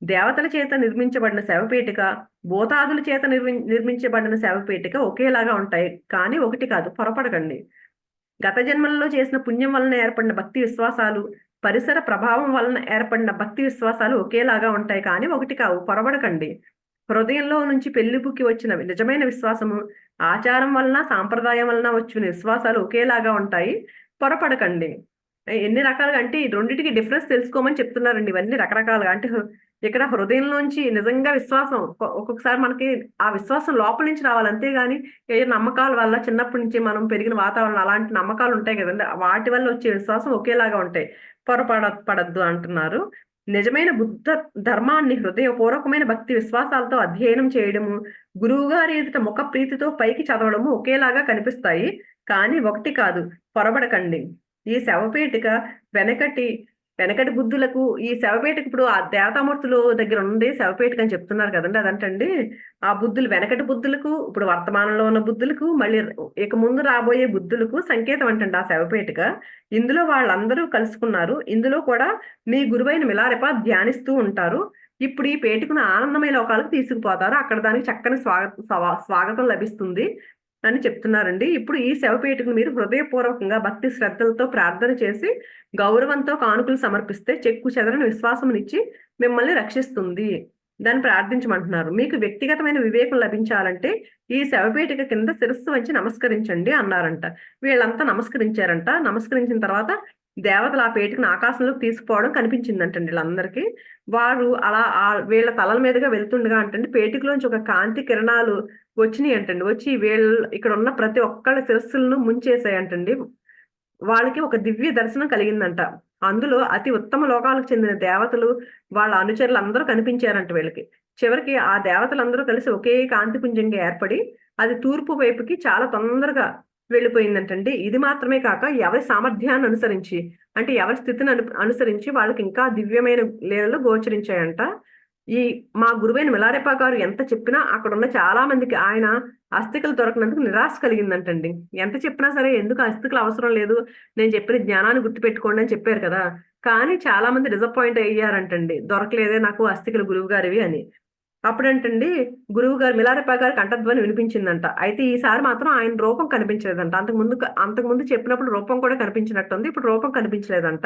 దేవతల చేత నిర్మించబడిన శవపేటిక భూతాదుల చేత నిర్మి నిర్మించబడిన శవపేటిక ఒకేలాగా ఉంటాయి. కానీ ఒకటి కాదు. పొరపడకండి. గత జన్మలలో చేసిన పుణ్యం వలన ఏర్పడిన భక్తి విశ్వాసాలు పరిసర ప్రభావం వలన ఏర్పడిన భక్తి విశ్వాసాలు ఒకేలాగా ఉంటాయి కానీ ఒకటి కావు పొరబడకండి. హృదయంలో నుంచి పెళ్ళిపుకి వచ్చిన నిజమైన విశ్వాసము ఆచారం వలన సాంప్రదాయం వలన వచ్చిన విశ్వాసాలు ఒకేలాగా ఉంటాయి పొరపడకండి. ఎన్ని రకాలుగా అంటే రెండింటికి డిఫరెన్స్ తెలుసుకోమని చెప్తున్నారండి ఇవన్నీ రకరకాలుగా. అంటే ఇక్కడ హృదయంలోంచి నిజంగా విశ్వాసం ఒక్కొక్కసారి మనకి ఆ విశ్వాసం లోపల నుంచి రావాలి. అంతేగాని ఏ నమ్మకాల వల్ల చిన్నప్పటి నుంచి మనం పెరిగిన వాతావరణం అలాంటి నమ్మకాలు ఉంటాయి కదండి. వాటి వల్ల వచ్చే విశ్వాసం ఒకేలాగా ఉంటాయి. పొరపడ పడద్దు అంటున్నారు. నిజమైన బుద్ధ ధర్మాన్ని హృదయపూర్వకమైన భక్తి విశ్వాసాలతో అధ్యయనం చేయడము గురువు గారి ఎదుట ముఖ ప్రీతితో పైకి చదవడము ఒకేలాగా కనిపిస్తాయి. కానీ ఒకటి కాదు పొరబడకండి. ఈ శవపేటిక వెనకటి వెనకటి బుద్ధులకు ఈ శవపేటకు ఇప్పుడు ఆ దేవతామూర్తులు దగ్గర ఉంది శవపేటకు అని చెప్తున్నారు కదండి అదంటండి. ఆ బుద్ధులు వెనకటి బుద్ధులకు ఇప్పుడు వర్తమానంలో ఉన్న బుద్ధులకు మళ్ళీ ఇక ముందు రాబోయే బుద్ధులకు సంకేతం అంటండి ఆ శవపేటిక. ఇందులో వాళ్ళందరూ కలుసుకున్నారు. ఇందులో కూడా మీ గురువైన మిలారెప ధ్యానిస్తూ ఉంటారు. ఇప్పుడు ఈ పేటికను ఆనందమైన లోకాలకు తీసుకుపోతారు. అక్కడ దానికి చక్కని స్వాగత స్వాగతం లభిస్తుంది. అని చెప్తున్నారండి. ఇప్పుడు ఈ శవపేటకు మీరు హృదయపూర్వకంగా భక్తి శ్రద్ధలతో ప్రార్థన చేసి గౌరవంతో కానుకలు సమర్పిస్తే చెక్కు చెదరని విశ్వాసమునిచ్చి మిమ్మల్ని రక్షిస్తుంది. దాన్ని ప్రార్థించమంటున్నారు. మీకు వ్యక్తిగతమైన వివేకం లభించాలంటే ఈ శవపేటిక కింద శిరస్సు వంచి నమస్కరించండి అన్నారంట. వీళ్ళంతా నమస్కరించారంట. నమస్కరించిన తర్వాత దేవతలు ఆ పేటికను ఆకాశంలోకి తీసుకుపోవడం కనిపించిందంటండి వీళ్ళందరికీ. వారు అలా వీళ్ళ తలల మీదుగా వెళ్తుండగా అంటండి పేటికలోంచి ఒక కాంతి కిరణాలు వచ్చినాయి అంటండి వచ్చి వీళ్ళ ఇక్కడ ఉన్న ప్రతి ఒక్కళ్ళ శిరస్సులను ముంచేసాయంటండి వాళ్ళకి ఒక దివ్య దర్శనం కలిగిందంట. అందులో అతి ఉత్తమ లోకాలకు చెందిన దేవతలు వాళ్ళ అనుచరులు అందరూ కనిపించారంట వీళ్ళకి. చివరికి ఆ దేవతలందరూ కలిసి ఒకే కాంతిపుంజంగా ఏర్పడి అది తూర్పు వైపుకి చాలా తొందరగా వెళ్ళిపోయిందంటండి. ఇది మాత్రమే కాక ఎవరి సామర్థ్యాన్ని అనుసరించి అంటే ఎవరి స్థితిని అను అనుసరించి వాళ్ళకి ఇంకా దివ్యమైన లీలలు గోచరించాయంట. ఈ మా గురువైన మిలారెప్ప గారు ఎంత చెప్పినా అక్కడ ఉన్న చాలా మందికి ఆయన అస్థికలు దొరకనందుకు నిరాశ కలిగిందంటండి. ఎంత చెప్పినా సరే ఎందుకు అస్థికలు అవసరం లేదు నేను చెప్పిన జ్ఞానాన్ని గుర్తుపెట్టుకోండి అని చెప్పారు కదా. కానీ చాలా మంది డిసప్పాయింట్ అయ్యారంటండి. దొరకలేదే నాకు అస్థికలు గురువు గారివి అని. అప్పుడంటండి గురువు గారు మిలారెప్ప గారి కంఠధ్వని వినిపించిందంట. అయితే ఈసారి మాత్రం ఆయన రూపం కనిపించలేదంట. అంతకుముందు అంతకుముందు చెప్పినప్పుడు రూపం కూడా కనిపించినట్టుంది. ఇప్పుడు రూపం కనిపించలేదంట.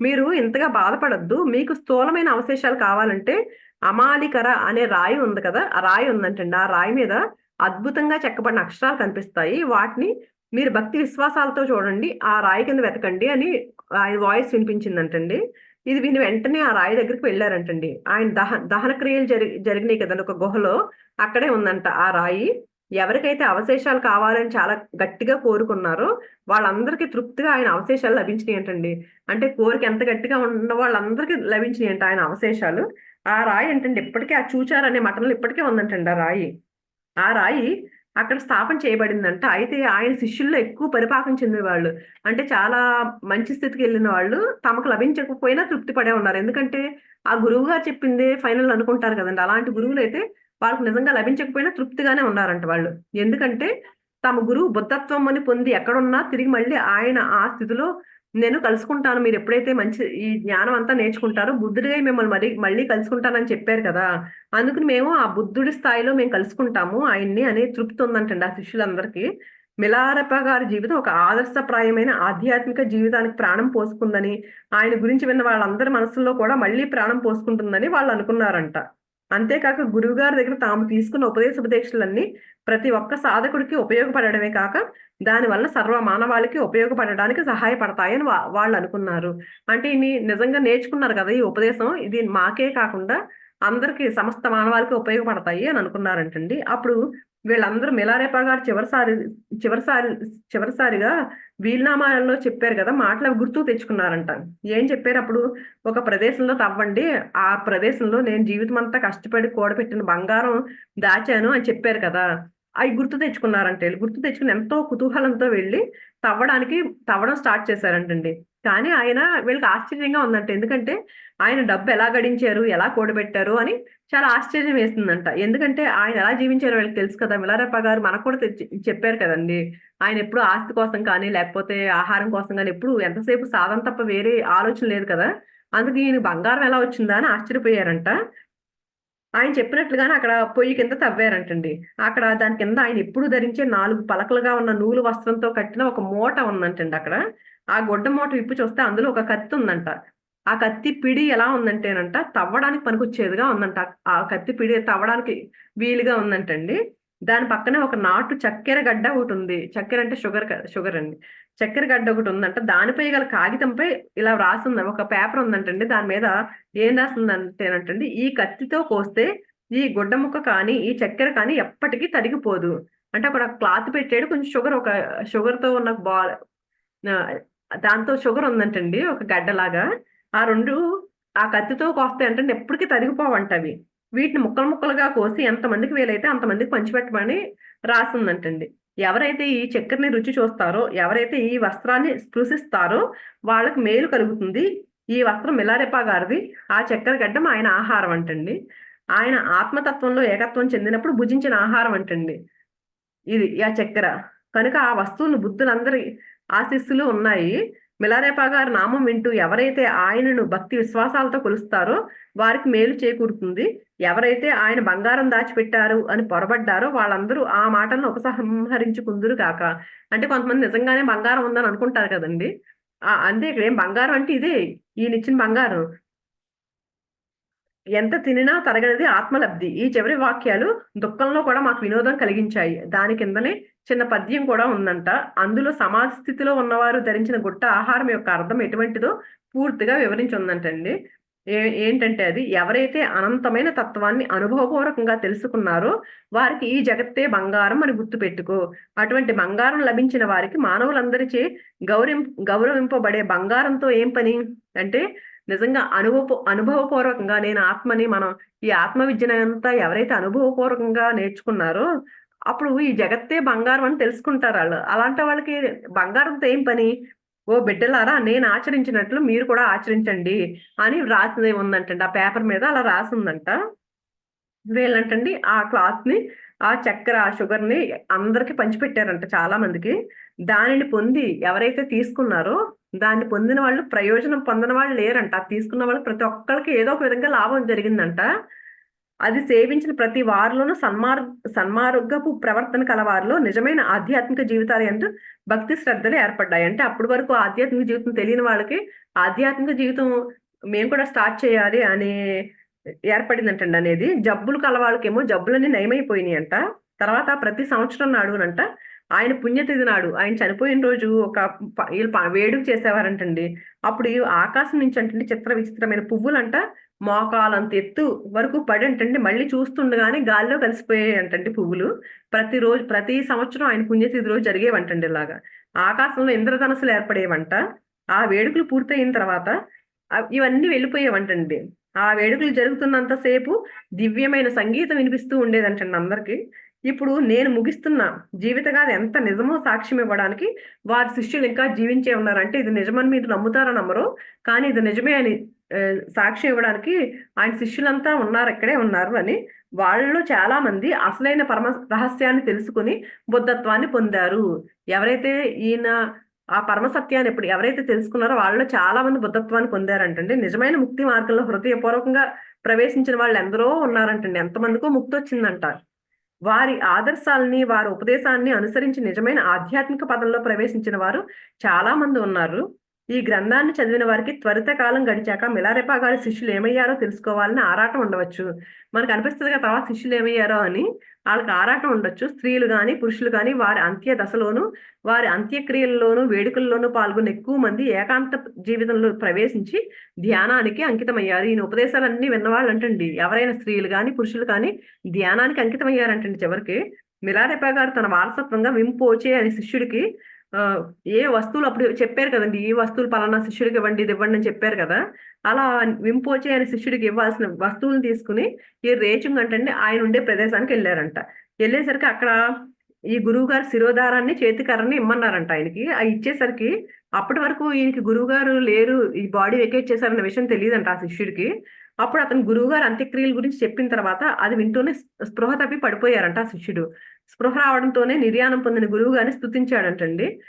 మీరు ఇంతగా బాధపడద్దు. మీకు స్థూలమైన అవశేషాలు కావాలంటే అమాలికర అనే రాయి ఉంది కదా ఆ రాయి ఉందంటండి. ఆ రాయి మీద అద్భుతంగా చెక్కబడిన అక్షరాలు కనిపిస్తాయి. వాటిని మీరు భక్తి విశ్వాసాలతో చూడండి. ఆ రాయి కింద వెతకండి అని ఆయన వాయిస్ వినిపించిందంటండి. ఇది విని వెంటనే ఆ రాయి దగ్గరికి వెళ్ళారంటండి. ఆయన దహ దహన క్రియలు జరి జరిగినాయి కదండి ఒక గుహలో. అక్కడే ఉందంట ఆ రాయి. ఎవరికైతే అవశేషాలు కావాలని చాలా గట్టిగా కోరుకున్నారో వాళ్ళందరికీ తృప్తిగా ఆయన అవశేషాలు లభించినాయి అంటండి. అంటే కోరిక ఎంత గట్టిగా ఉన్న వాళ్ళందరికీ లభించినాయి అంట ఆయన అవశేషాలు. ఆ రాయి ఏంటంటే ఇప్పటికే ఆ చూచారు అనే మఠంలో ఇప్పటికే ఉందంటండి ఆ రాయి. ఆ రాయి అక్కడ స్థాపన చేయబడిందంట. అయితే ఆయన శిష్యుల్లో ఎక్కువ పరిపాకం చెందినవాళ్ళు అంటే చాలా మంచి స్థితికి వెళ్ళిన వాళ్ళు తమకు లభించకపోయినా తృప్తి పడే ఉన్నారు. ఎందుకంటే ఆ గురువు గారు చెప్పిందే ఫైనల్ అనుకుంటారు కదండి. అలాంటి గురువులు అయితే వాళ్ళకి నిజంగా లభించకపోయినా తృప్తిగానే ఉన్నారంట వాళ్ళు. ఎందుకంటే తమ గురువు బుద్ధత్వం అని పొంది ఎక్కడున్నా తిరిగి మళ్ళీ ఆయన ఆ స్థితిలో నేను కలుసుకుంటాను. మీరు ఎప్పుడైతే మంచి ఈ జ్ఞానం అంతా నేర్చుకుంటారో బుద్ధుడిగా మిమ్మల్ని మళ్ళీ మళ్ళీ కలుసుకుంటానని చెప్పారు కదా అందుకని మేము ఆ బుద్ధుడి స్థాయిలో మేము కలుసుకుంటాము. ఆయన్ని అనే తృప్తి ఉందంటండి ఆ శిష్యులందరికీ. మిలారప్ప గారి జీవితం ఒక ఆదర్శప్రాయమైన ఆధ్యాత్మిక జీవితానికి ప్రాణం పోసుకుందని ఆయన గురించి విన్న వాళ్ళందరి మనసుల్లో కూడా మళ్ళీ ప్రాణం పోసుకుంటుందని వాళ్ళు అనుకున్నారంట. అంతేకాక గురువు గారి దగ్గర తాము తీసుకున్న ఉపదేశ ఉపదేశాలన్నీ ప్రతి ఒక్క సాధకుడికి ఉపయోగపడడమే కాక దానివల్ల సర్వ మానవాళికి ఉపయోగపడడానికి సహాయపడతాయని వాళ్ళు అనుకున్నారు. అంటే ఇన్ని నిజంగా నేర్చుకున్నారు కదా ఈ ఉపదేశం ఇది మాకే కాకుండా అందరికి సమస్త మానవాళికి ఉపయోగపడతాయి అని అనుకున్నారంటండి. అప్పుడు వీళ్ళందరూ మిలారేపా గారు చివరిసారి చివరిసారి చివరిసారిగా వీలునామాలలో చెప్పారు కదా మాటలు గుర్తు తెచ్చుకున్నారంట. ఏం చెప్పారు అప్పుడు? ఒక ప్రదేశంలో తవ్వండి ఆ ప్రదేశంలో నేను జీవితం అంతా కష్టపడి కూడబెట్టిన బంగారం దాచాను అని చెప్పారు కదా అవి గుర్తు తెచ్చుకున్నారంటే గుర్తు తెచ్చుకుని ఎంతో కుతూహలంతో వెళ్ళి తవ్వడానికి తవ్వడం స్టార్ట్ చేశారంటండి. కానీ ఆయన వీళ్ళకి ఆశ్చర్యంగా ఉందంట. ఎందుకంటే ఆయన డబ్బు ఎలా గడించారు ఎలా కూడబెట్టారు అని చాలా ఆశ్చర్యం వేస్తుందంట. ఎందుకంటే ఆయన ఎలా జీవించారో వీళ్ళకి తెలుసు కదా. మిలారప్ప గారు మనకు కూడా చెప్పారు కదండి. ఆయన ఎప్పుడు ఆస్తి కోసం కానీ లేకపోతే ఆహారం కోసం కానీ ఎప్పుడు ఎంతసేపు సాధన తప్ప వేరే ఆలోచన లేదు కదా. అందుకు ఈయన బంగారం ఎలా వచ్చిందా అని ఆశ్చర్యపోయారంట. ఆయన చెప్పినట్లుగానే అక్కడ పొయ్యి కింద తవ్వారంటండి. అక్కడ దాని కింద ఆయన ఎప్పుడు ధరించే నాలుగు పలకలుగా ఉన్న నూలు వస్త్రంతో కట్టిన ఒక మూట ఉందంటండి అక్కడ. ఆ గొడ్డ మూట విప్పి చూస్తే అందులో ఒక కత్తి ఉందంట. ఆ కత్తి పిడి ఎలా ఉందంటేనంట తవ్వడానికి పనికొచ్చేదిగా ఉందంట. ఆ కత్తి పిడి తవ్వడానికి వీలుగా ఉందంటండి. దాని పక్కనే ఒక నాటు చక్కెర గడ్డ ఒకటి ఉంది. చక్కెర అంటే షుగర్ షుగర్ అండి. చక్కెర గడ్డ ఒకటి ఉందంట. దానిపై గల కాగితంపై ఇలా రాసింది ఒక పేపర్ ఉందంటండి. దాని మీద ఏం రాసిందంటేనంటండి ఈ కత్తితో కోస్తే ఈ గుడ్డ ముక్క కానీ ఈ చక్కెర కానీ ఎప్పటికీ తరిగిపోదు. అంటే అక్కడ క్లాత్ పెట్టాడు కొంచెం షుగర్ ఒక షుగర్తో ఉన్న బాల్ దాంతో షుగర్ ఉందంటండి. ఒక గడ్డలాగా. ఆ రెండు ఆ కత్తితో కోస్తే అంటే ఎప్పటికీ తరిగిపోవంట అవి. వీటిని ముక్కలు ముక్కలుగా కోసి ఎంతమందికి వీలైతే అంతమందికి పంచిపెట్టమని రాసిందంటండి. ఎవరైతే ఈ చక్కెరని రుచి చూస్తారో ఎవరైతే ఈ వస్త్రాన్ని స్పృశిస్తారో వాళ్ళకి మేలు కలుగుతుంది. ఈ వస్త్రం మిలారెప్పా గారిది ఆ చక్కెర గడ్డం ఆయన ఆహారం అంటండి. ఆయన ఆత్మతత్వంలో ఏకత్వం చెందినప్పుడు భుజించిన ఆహారం అంటండి. ఇది ఆ చక్కెర. కనుక ఆ వస్తువులు బుద్ధులందరి ఆశిస్సులు ఉన్నాయి. మిలారేపా గారి నామం వింటూ ఎవరైతే ఆయనను భక్తి విశ్వాసాలతో కొలుస్తారో వారికి మేలు చేకూరుతుంది. ఎవరైతే ఆయన బంగారం దాచిపెట్టారు అని పొరబడ్డారో వాళ్ళందరూ ఆ మాటలను ఉపసంహరించుకుందరు కాక అంటే కొంతమంది నిజంగానే బంగారం ఉందని అనుకుంటారు కదండి. అంతే ఇక్కడ ఏం బంగారం అంటే ఇదే ఈయన ఇచ్చిన బంగారం. ఎంత తినినా తరగనిది ఆత్మలబ్ధి. ఈ చివరి వాక్యాలు దుఃఖంలో కూడా మాకు వినోదం కలిగించాయి. దాని కిందనే చిన్న పద్యం కూడా ఉందంట. అందులో సమాజ స్థితిలో ఉన్నవారు ధరించిన గుట్ట ఆహారం యొక్క అర్థం ఎటువంటిదో పూర్తిగా వివరించి ఉందంటండి ఏ ఏంటంటే అది? ఎవరైతే అనంతమైన తత్వాన్ని అనుభవపూర్వకంగా తెలుసుకున్నారో వారికి ఈ జగత్తే బంగారం అని గుర్తుపెట్టుకో. అటువంటి బంగారం లభించిన వారికి మానవులందరిచే గౌరవం గౌరవింపబడే బంగారంతో ఏం పని? అంటే నిజంగా అనుభవ అనుభవపూర్వకంగా నేను ఆత్మని మనం ఈ ఆత్మ విద్యనంతా ఎవరైతే అనుభవపూర్వకంగా నేర్చుకున్నారో అప్పుడు ఈ జగత్తే బంగారం అని తెలుసుకుంటారు వాళ్ళు. అలాంటి వాళ్ళకి బంగారంతో ఏం పని? ఓ బిడ్డలారా నేను ఆచరించినట్లు మీరు కూడా ఆచరించండి అని రాసింది ఉందంటండి ఆ పేపర్ మీద అలా రాసిందంట. వీళ్ళంటండి ఆ క్లాత్ని ఆ చక్కెర ఆ షుగర్ని అందరికి పంచిపెట్టారంట చాలా మందికి దానిని పొంది ఎవరైతే తీసుకున్నారో దాన్ని పొందిన వాళ్ళు ప్రయోజనం పొందిన వాళ్ళు లేరంట. తీసుకున్న వాళ్ళు ప్రతి ఒక్కరికి ఏదో ఒక విధంగా లాభం జరిగిందంట. అది సేవించిన ప్రతి వారిలోనూ సన్మార్ సన్మార్గపు ప్రవర్తన కలవారిలో నిజమైన ఆధ్యాత్మిక జీవితాలు ఎందు భక్తి శ్రద్ధలు ఏర్పడ్డాయి. అంటే అప్పటి వరకు ఆధ్యాత్మిక జీవితం తెలియని వాళ్ళకి ఆధ్యాత్మిక జీవితం మేము కూడా స్టార్ట్ చేయాలి అనే ఏర్పడిందంటండి అనేది జబ్బులు కలవాళ్ళకేమో జబ్బులన్నీ నయమైపోయినాయి అంట తర్వాత ప్రతి సంవత్సరం నాడునంట ఆయన పుణ్యతిథి నాడు ఆయన చనిపోయిన రోజు ఒక ప- వేడుక చేసేవారంటండి. అప్పుడు ఆకాశం నుంచి అంటే చిత్ర విచిత్రమైన పువ్వులంట మోకాలంత ఎత్తు వరకు పడి అంటండి మళ్ళీ చూస్తుండగానే గాల్లో కలిసిపోయాయి అంటండి పువ్వులు. ప్రతి రోజు ప్రతి సంవత్సరం ఆయన పుణ్యతిథి రోజు జరిగేవంటండి ఇలాగా. ఆకాశంలో ఇంద్రధనస్సులు ఏర్పడేవంట. ఆ వేడుకలు పూర్తయిన తర్వాత ఇవన్నీ వెళ్ళిపోయేవంటండి. ఆ వేడుకలు జరుగుతున్నంతసేపు దివ్యమైన సంగీతం వినిపిస్తూ ఉండేదంటండి అందరికీ. ఇప్పుడు నేను ముగిస్తున్న జీవితగాథ ఎంత నిజమో సాక్ష్యం ఇవ్వడానికి వారి శిష్యులు ఇంకా జీవించే ఉన్నారంటే ఇది నిజమని మీరు నమ్ముతారో నమ్మరు కానీ ఇది నిజమే అని సాక్ష్యం ఇవ్వడానికి ఆయన శిష్యులంతా ఉన్నారు ఇక్కడే ఉన్నారు అని వాళ్ళలో చాలా మంది అసలైన పరమ రహస్యాన్ని తెలుసుకుని బుద్ధత్వాన్ని పొందారు. ఎవరైతే ఈయన ఆ పరమ సత్యాన్ని ఎప్పుడు ఎవరైతే తెలుసుకున్నారో వాళ్ళలో చాలా మంది బుద్ధత్వాన్ని పొందారంటండి. నిజమైన ముక్తి మార్గంలో హృదయపూర్వకంగా ప్రవేశించిన వాళ్ళు ఎందరో ఉన్నారంటండి. ఎంతమందికో ముక్తి వచ్చిందంటారు వారి ఆదర్శాలని వారి ఉపదేశాన్ని అనుసరించి నిజమైన ఆధ్యాత్మిక పదంలో ప్రవేశించిన వారు చాలా మంది ఉన్నారు. ఈ గ్రంథాన్ని చదివిన వారికి త్వరిత కాలం గడిచాక మిలారెపా గారి శిష్యులు ఏమయ్యారో తెలుసుకోవాలని ఆరాటం ఉండవచ్చు. మనకు అనిపిస్తుంది కదా తర్వాత శిష్యులు ఏమయ్యారో అని. వాళ్ళకి ఆరాటం ఉండొచ్చు. స్త్రీలు కానీ పురుషులు కానీ వారి అంత్య దశలోను వారి అంత్యక్రియల్లోనూ వేడుకల్లోనూ పాల్గొన్న ఎక్కువ మంది ఏకాంత జీవితంలో ప్రవేశించి ధ్యానానికి అంకితమయ్యారు. ఈయన ఉపదేశాలన్నీ విన్నవాళ్ళు అంటండి ఎవరైనా స్త్రీలు కానీ పురుషులు కానీ ధ్యానానికి అంకితమయ్యారంటండి చివరికి. మిలారెపా గారు తన వారసత్వంగా వింపోచే అనే శిష్యుడికి ఏ వస్తువులు అప్పుడు చెప్పారు కదండి ఈ వస్తువులు పలానా శిష్యుడికి ఇవ్వండి ఇది ఇవ్వండి అని చెప్పారు కదా. అలా వింపోచే అనే శిష్యుడికి ఇవ్వాల్సిన వస్తువులను తీసుకుని ఈ రేచుంగ్ అంటే ఆయన ఉండే ప్రదేశానికి వెళ్ళారంట. వెళ్ళేసరికి అక్కడ ఈ గురువు గారు శిరోధారాన్ని చేతికర్రని ఇమ్మన్నారంట ఆయనకి. ఆ ఇచ్చేసరికి అప్పటి వరకు ఈయనకి గురువు గారు లేరు ఈ బాడీ వెకేట్ చేశారన్న విషయం తెలియదంట ఆ శిష్యుడికి. అప్పుడు అతను గురువు గారు అంత్యక్రియల గురించి చెప్పిన తర్వాత అది వింటూనే స్పృహ తప్పి పడిపోయారంట ఆ శిష్యుడు. స్పృహ రావడంతోనే నిర్యాణం పొందిన గురువు గారిని స్థుతించాడంటండి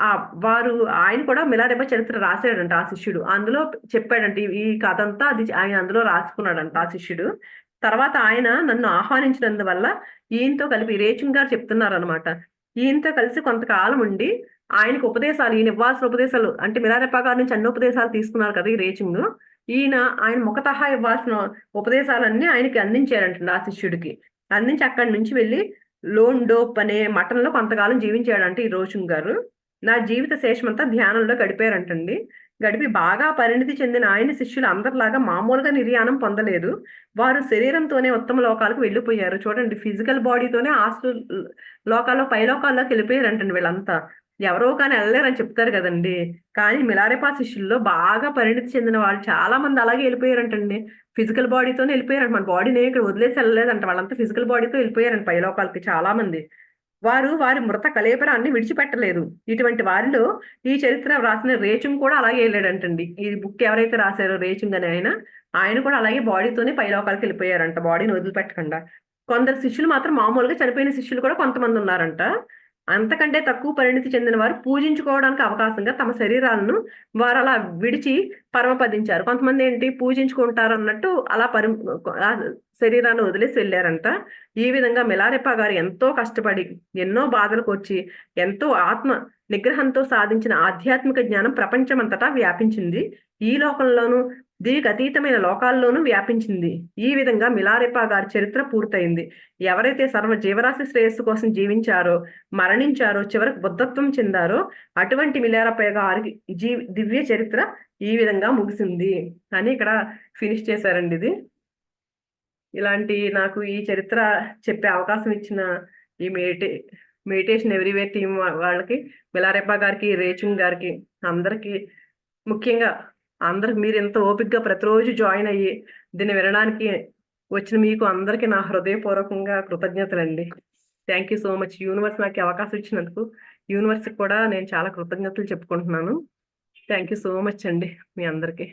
ఆ వారు ఆయన కూడా మిలారెబ్బ చరిత్ర రాశాడంట ఆ శిష్యుడు. అందులో చెప్పాడంట ఈ- కథ అంతా అది ఆయన అందులో రాసుకున్నాడంట ఆ శిష్యుడు. తర్వాత ఆయన నన్ను ఆహ్వానించినందువల్ల ఈయనతో కలిపి రేచింగ్ గారు చెప్తున్నారు అనమాట ఈయనతో కలిసి కొంతకాలం ఉండి ఆయనకు ఉపదేశాలు ఈయన ఇవ్వాల్సిన ఉపదేశాలు అంటే మిలారెప్ప గారి నుంచి అన్ని ఉపదేశాలు తీసుకున్నారు కదా ఈ రేచింగ్ ఈయన ఆయన ముఖతహా ఇవ్వాల్సిన ఉపదేశాలన్నీ ఆయనకి అందించారంటండి ఆ శిష్యుడికి. అందించి అక్కడి నుంచి వెళ్ళి లోన్ డోప్ అనే మఠంలో కొంతకాలం జీవించాడంటే ఈ రోషన్ గారు. నా జీవిత శేషమంతా ధ్యానంలో గడిపారంటండి. గడిపి బాగా పరిణితి చెందిన ఆయన శిష్యులు అందరిలాగా మామూలుగా నిర్యాణం పొందలేదు. వారు శరీరంతోనే ఉత్తమ లోకాలకు వెళ్ళిపోయారు. చూడండి ఫిజికల్ బాడీతోనే ఆస్తు లోకాల్లో పై లోకాల్లోకి వెళ్ళిపోయారంటండి వీళ్ళంతా. ఎవరో కానీ వెళ్ళలేరని చెప్తారు కదండి. కానీ మిలారేపా శిష్యుల్లో బాగా పరిణితి చెందిన వాళ్ళు చాలా మంది అలాగే వెళ్ళిపోయారంటండి ఫిజికల్ బాడీతోనే వెళ్ళిపోయారంట. మన బాడీని ఇక్కడ వదిలేసి వెళ్ళలేదంట. వాళ్ళంతా ఫిజికల్ బాడీతో వెళ్ళిపోయారంట పైలోకాలకి చాలా మంది. వారు వారి మృత కలేపరాన్ని విడిచిపెట్టలేదు. ఇటువంటి వారిలో ఈ చరిత్ర రాసిన రేచుం కూడా అలాగే వెళ్ళాడంటండి ఈ బుక్ ఎవరైతే రాశారో రేచుంగ్ అని ఆయన ఆయన కూడా అలాగే బాడీతోనే పైలోకాలకి వెళ్ళిపోయారంట. బాడీని వదిలిపెట్టకుండా. కొందరు శిష్యులు మాత్రం మామూలుగా చనిపోయిన శిష్యులు కూడా కొంతమంది ఉన్నారంట. అంతకంటే తక్కువ పరిణితి చెందిన వారు పూజించుకోవడానికి అవకాశంగా తమ శరీరాలను వారు అలా విడిచి పరమపదించారు. కొంతమంది ఏంటి? పూజించుకుంటారు అన్నట్టు అలా పరి శరీరాన్ని వదిలేసి వెళ్ళారంట. ఈ విధంగా మిలారెప్ప గారు ఎంతో కష్టపడి ఎన్నో బాధలకు వచ్చి ఎంతో ఆత్మ నిగ్రహంతో సాధించిన ఆధ్యాత్మిక జ్ఞానం ప్రపంచమంతటా వ్యాపించింది. ఈ లోకంలోనూ దీనికి అతీతమైన లోకాల్లోనూ వ్యాపించింది. ఈ విధంగా మిలారెపా గారి చరిత్ర పూర్తయింది. ఎవరైతే సర్వ జీవరాశి శ్రేయస్సు కోసం జీవించారో మరణించారో చివరికి బుద్ధత్వం చెందారో అటువంటి మిలారెపా గారి జీ దివ్య చరిత్ర ఈ విధంగా ముగిసింది. అని ఇక్కడ ఫినిష్ చేశారండి ఇది. ఇలాంటి నాకు ఈ చరిత్ర చెప్పే అవకాశం ఇచ్చిన ఈ మెడిటే మెడిటేషన్ ఎవ్రీవేర్ టీం వాళ్ళకి మిలారెప్ప గారికి రేచుంగ్ గారికి అందరికీ ముఖ్యంగా అందరికి మీరు ఇంత ఓపికగా ప్రతిరోజు జాయిన్ అయ్యి దీన్ని వినడానికి వచ్చిన మీకు అందరికీ నా హృదయపూర్వకంగా కృతజ్ఞతలండి. Thank you so much universe నాకు అవకాశం ఇచ్చినందుకు. యూనివర్స్కి కూడా నేను చాలా కృతజ్ఞతలు చెప్పుకుంటున్నాను. థ్యాంక్ యూ సో మచ్ అండి మీ అందరికీ.